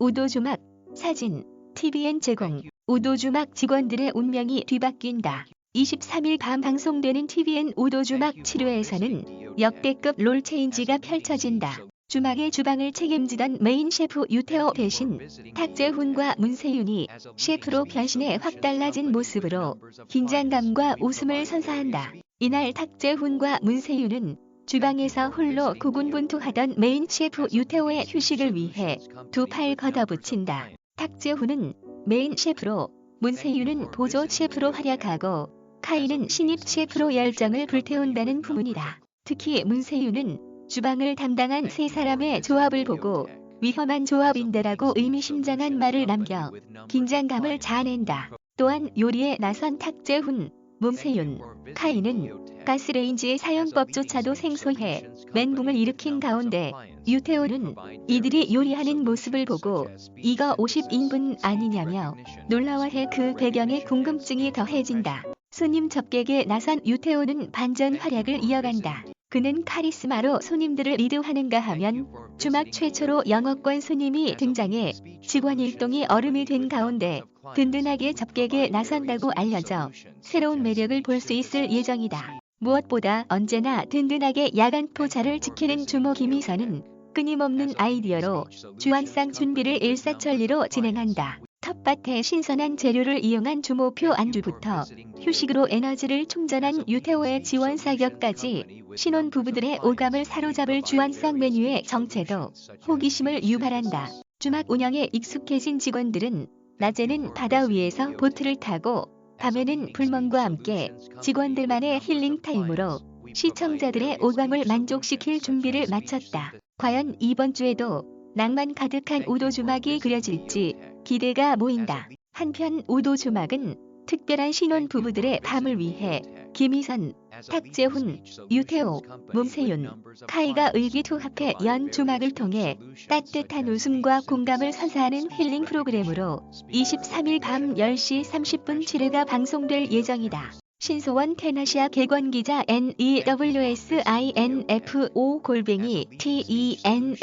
우도주막 사진 TVN 제공 우도주막 직원들의 운명이 뒤바뀐다. 23일 밤 방송되는 TVN 우도주막 7회에서는 역대급 롤 체인지가 펼쳐진다. 주막의 주방을 책임지던 메인 셰프 유태호 대신 탁재훈과 문세윤이 셰프로 변신해 확 달라진 모습으로 긴장감과 웃음을 선사한다. 이날 탁재훈과 문세윤은 주방에서 홀로 고군분투하던 메인 셰프 유태호의 휴식을 위해 두 팔 걷어붙인다. 탁재훈은 메인 셰프로, 문세윤은 보조 셰프로 활약하고 카이는 신입 셰프로 열정을 불태운다는 후문이다. 특히 문세윤은 주방을 담당한 세 사람의 조합을 보고 위험한 조합인데라고 의미심장한 말을 남겨 긴장감을 자아낸다. 또한 요리에 나선 탁재훈, 문세윤, 카이는 가스레인지의 사용법조차도 생소해 멘붕을 일으킨 가운데 유태호는 이들이 요리하는 모습을 보고 이거 50인분 아니냐며 놀라워해 그 배경에 궁금증이 더해진다. 손님 접객에 나선 유태호는 반전 활약을 이어간다. 그는 카리스마로 손님들을 리드하는가 하면 주막 최초로 영어권 손님이 등장해 직원 일동이 얼음이 된 가운데 든든하게 접객에 나선다고 알려져 새로운 매력을 볼 수 있을 예정이다. 무엇보다 언제나 든든하게 야간 포차를 지키는 주모 김희선은 끊임없는 아이디어로 주안상 준비를 일사천리로 진행한다. 텃밭에 신선한 재료를 이용한 주모표 안주부터 휴식으로 에너지를 충전한 유태호의 지원 사격까지 신혼 부부들의 오감을 사로잡을 주안상 메뉴의 정체도 호기심을 유발한다. 주막 운영에 익숙해진 직원들은 낮에는 바다 위에서 보트를 타고 밤에는 불멍과 함께 직원들만의 힐링 타임으로 시청자들의 오감을 만족시킬 준비를 마쳤다. 과연 이번 주에도 낭만 가득한 우도 주막이 그려질지 기대가 모인다. 한편 우도 주막은 특별한 신혼 부부들의 밤을 위해 김희선, 탁재훈, 유태호, 문세윤, 카이가 의기투합해 연 주막을 통해 따뜻한 웃음과 공감을 선사하는 힐링 프로그램으로 23일 밤 10시 30분 7회가 방송될 예정이다. 신소원 테나시아 개관 기자 NEWSINFO 골뱅이 TENASIA.co.kr